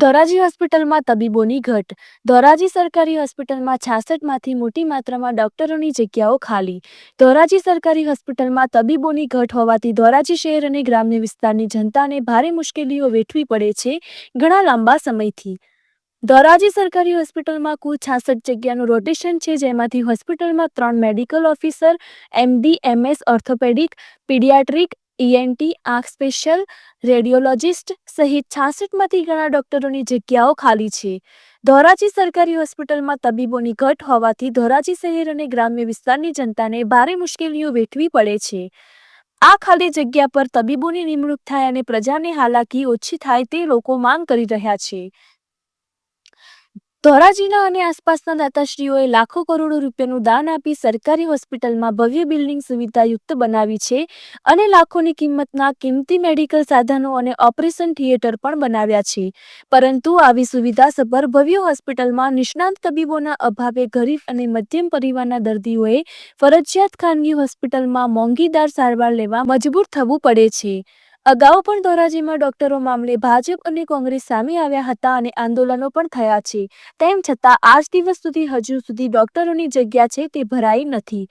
ધોરાજી હોસ્પિટલમાં તબીબોની ઘટ. ધોરાજી સરકારી હોસ્પિટલમાં છાસઠમાંથી મોટી માત્રામાં ડોક્ટરોની જગ્યાઓ ખાલી. ધોરાજી સરકારી હોસ્પિટલમાં તબીબોની ઘટ હોવાથી ધોરાજી શહેર અને ગ્રામ્ય વિસ્તારની જનતાને ભારે મુશ્કેલીઓ વેઠવી પડે છે ઘણા લાંબા સમયથી. ધોરાજી સરકારી હોસ્પિટલમાં કુલ છાસઠ જગ્યાનું રોટેશન છે જેમાંથી હોસ્પિટલમાં ત્રણ medical officer, MD, MS, orthopaedic, paediatric ENT આંખ સ્પેશિયલ રેડિયોલોજિસ્ટ સહિત છાસઠમાંથી ઘણા ડોક્ટરોની જગ્યાઓ ખાલી છે. ધોરાજી સરકારી હોસ્પિટલમાં તબીબોની ઘટ હોવાથી ધોરાજી શહેર અને ગ્રામ્ય વિસ્તારની જનતાને ભારે મુશ્કેલીઓ વેઠવી પડે છે. આ ખાલી જગ્યા પર તબીબોની નિમણૂક થાય અને પ્રજાને હાલાકી ઓછી થાય તે લોકો માંગ કરી રહ્યા છે. ધોરાજીના અને આસપાસના દાતાશ્રીઓએ લાખો કરોડો રૂપિયાનું દાન આપી સરકારી હોસ્પિટલમાં ભવ્ય બિલ્ડિંગ સુવિધાયુક્ત બનાવી છે અને લાખોની કિંમતના કિંમતી મેડિકલ સાધનો અને ઓપરેશન થિયેટર પણ બનાવ્યા છે. પરંતુ આવી સુવિધા સભર ભવ્ય હોસ્પિટલમાં નિષ્ણાંત તબીબોના અભાવે ગરીબ અને મધ્યમ પરિવારના દર્દીઓએ ફરજિયાત ખાનગી હોસ્પિટલમાં મોંઘીદાર સારવાર લેવા મજબૂર થવું પડે છે. અગાઉ પણ ધોરાજીમાં ડોક્ટરો મામલે ભાજપ અને કોંગ્રેસ સામે આવ્યા હતા અને આંદોલનો પણ થયા છે. તેમ છતાં આજ દિવસ સુધી હજુ સુધી ડોક્ટરોની જગ્યા છે તે ભરાઈ નથી.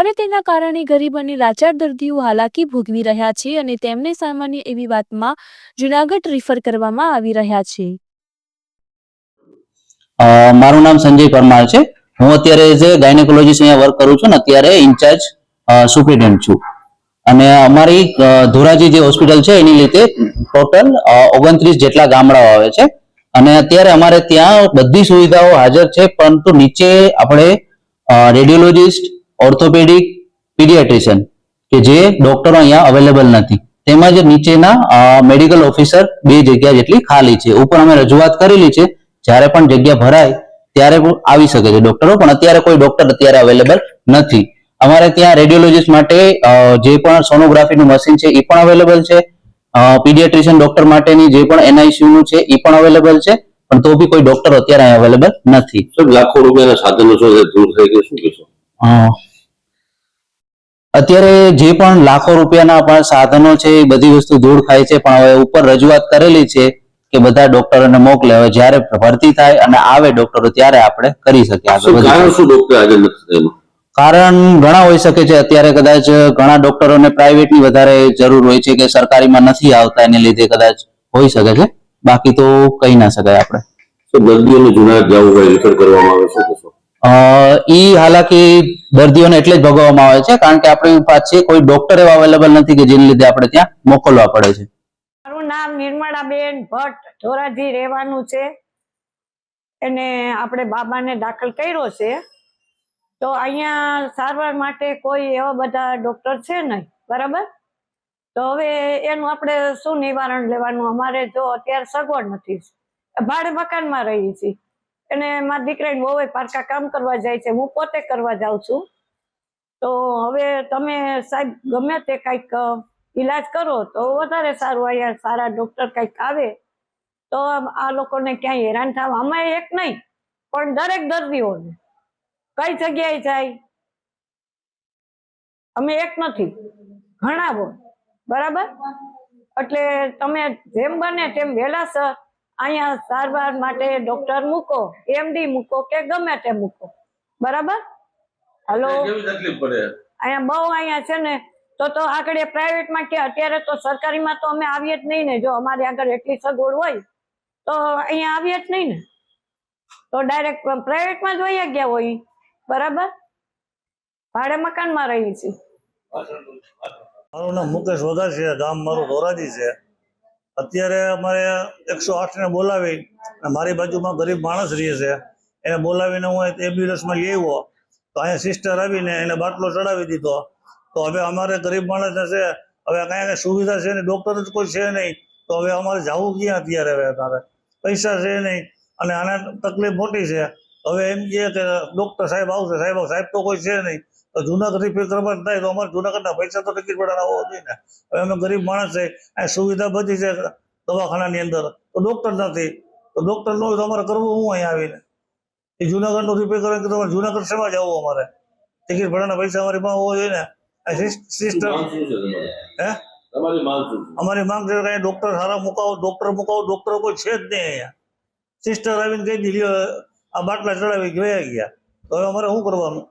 અને તેના કારણે ગરીબ અને લાચાર દર્દીઓ હાલાકી ભોગવી રહ્યા છે અને તેમને સામાન્ય એવી વાતમાં જુનાગઢ રિફર કરવામાં આવી રહ્યા છે. મારું નામ સંજય પરમાર છે. હું અત્યારે જે ગાયનેકોલોજીસ્ટ અહીંયા વર્ક કરું છું ને અત્યારે ઇન્ચાર્જ સુપ્રિન્ટેન્ડન્ટ છું. અને અમારી ધોરાજી જે હોસ્પિટલ છે, એની લીધે ટોટલ ઓગણત્રીસ જેટલા ગામડાઓ આવે છે. અને અત્યારે અમારે ત્યાં બધી સુવિધાઓ હાજર છે, પરંતુ નીચે આપણે રેડિયોલોજિસ્ટ, ઓર્થોપેડિક, પીડિયાટ્રિશિયન, કે જે ડોક્ટરો અહીંયા અવેલેબલ નથી. તેમજ નીચેના મેડિકલ ઓફિસર બે જગ્યા જેટલી ખાલી છે. ઉપર અમે રજૂઆત કરેલી છે, જ્યારે પણ જગ્યા ભરાય, ત્યારે આવી શકે છે ડોક્ટરો, પણ અત્યારે કોઈ ડોક્ટર અત્યારે અવેલેબલ નથી. અમારે ત્યાં રેડિયોલોજીસ્ટ માટે જે પણ સોનોગ્રાફીનું મશીન છે એ પણ અવેલેબલ છે. પીડિયાટ્રિશિયન ડોક્ટર માટેની જે પણ એનઆઈસીયુ નું છે એ પણ અવેલેબલ છે. પણ તો બી કોઈ ડોક્ટર અત્યારે અહીંયા અવેલેબલ નથી. લાખો રૂપિયાના સાધનો છે દૂર થઈ ગયા શું કહેશો? અત્યારે જે પણ લાખો રૂપિયાના પણ સાધનો છે એ બધી વસ્તુ દૂર ખાય છે. પણ હવે ઉપર રજૂઆત કરેલી છે કે બધા ડોક્ટરોને મોકલે. હવે જ્યારે ભરતી થાય અને આવે ડોક્ટરો ત્યારે આપણે કરી શકીએ. શું ડોક્ટર હાજર નથી? કારણ ઘણા હોઈ શકે છે. અત્યારે કદાચ ઘણા ડોક્ટરોને પ્રાઇવેટની વધારે જરૂર હોય છે કે સરકારીમાં નથી આવતા એને લીધે કદાચ હોઈ શકે છે. બાકી તો કહી ના શકાય આપણે. તો દર્દીઓને જુનાગઢ જવું હોય રિફર કરવામાં આવે શું? અ, ઈ હાલાકી દર્દીઓને એટલે જ ભોગવવામાં આવે છે કારણ કે આપણી પાસે કોઈ ડોક્ટર એવા અવેલેબલ નથી કે જેને લીધે આપણે ત્યાં મોકલવા પડે છે. મારું નામ નિર્મળાબેન ભટ્ટ ધોરાજી રહેવાનું છે. એને આપણે બાબાને દાખલ કર્યો છે. તો અહીંયા સારવાર માટે કોઈ એવા બધા ડોક્ટર છે નહીં, બરાબર? તો હવે એનું આપણે શું નિવારણ લેવાનું? અમારે જો અત્યારે સગવડ નથી. ભાડે મકાનમાં રહી છીએ. અને મારા દીકરાને બહુ પારકા કામ કરવા જાય છે. હું પોતે કરવા જાઉં છું. તો હવે તમે સાહેબ, ગમે તે કંઈક ઈલાજ કરો તો વધારે સારું. અહીંયા સારા ડોક્ટર કંઈક આવે તો આ લોકોને ક્યાંય હેરાન થવા. અમે એક નહીં, પણ દરેક દર્દીઓને. કઈ જગ્યાએ જાય? અમે એક નથી. ઘણા બરાબર? એટલે તમે જેમ બને તેમ વહેલાસર અહીંયા સારવાર માટે ડોક્ટર મૂકો એમડી મૂકો કે ગમે તે મૂકો. બરાબર? હલો અહીંયા બહુ અહીંયા છે ને તો તો આગળ પ્રાઇવેટમાં કે અત્યારે તો સરકારીમાં તો અમે આવીએ જ નહીં ને. જો અમારી આગળ એટલી સગવડ હોય તો અહીંયા આવીએ જ નહીં ને. તો ડાયરેક્ટ પ્રાઇવેટમાં જ વહી ગયા હોય. બરાબર? ભાડે મકાનમાં રહી છે. મારું નામ મુકેશ વઘાર છે, ગામ મારું ધોરાજી છે. અત્યારે અમારે એકસો આઠને બોલાવી મારી બાજુમાં ગરીબ માણસ રહે છે. એને બોલાવીને હું એમ્બ્યુલન્સમાં લઈ આવ્યો. તો અહીંયા સિસ્ટર આવીને એને બાટલો ચડાવી દીધો. તો હવે અમારે ગરીબ માણસને છે, હવે કાંઈ કાંઈ સુવિધા છે નહીં ડૉક્ટર જ કોઈ છે નહીં. તો હવે અમારે જવું ક્યાં અત્યારે હવે અમારે? પૈસા છે નહીં, અને આને તકલીફ મોટી છે. હવે એમ કે ડૉક્ટર સાહેબ આવશે સાહેબ સાહેબ તો કોઈ છે નહીં. તો જુનાગઢ રિપેર કરવાનું થાય તો અમારે જુનાગઢના પૈસા તો ટિકિટ ભાડાના હોવા જોઈએ ને. હવે અમે ગરીબ માણસ છે આ સુવિધા બધી છે દવાખાનાની અંદર. તો ડૉક્ટર નથી. તો ડૉક્ટર ન હોય તો અમારે કરવું હું અહીંયા આવીને? એ જુનાગઢનું રિપેર કરવાનું કે તમારે જુનાગઢ શેમાં જવું અમારે? ટિકિટ ભાડાના પૈસા અમારી પાસે હોવા જોઈએ ને? સિસ્ટર? હે? અમારી માંગ છે કે અહીંયા ડૉક્ટર સારા મુકાવો ડૉક્ટર મુકાવો ડૉક્ટર કોઈ છે જ નહીં અહીંયા. સિસ્ટર આવીને કહી દીધી "લ્યો, આ બાટલા ચડાવી ગયા. ગયા તો હવે અમારે શું કરવાનું?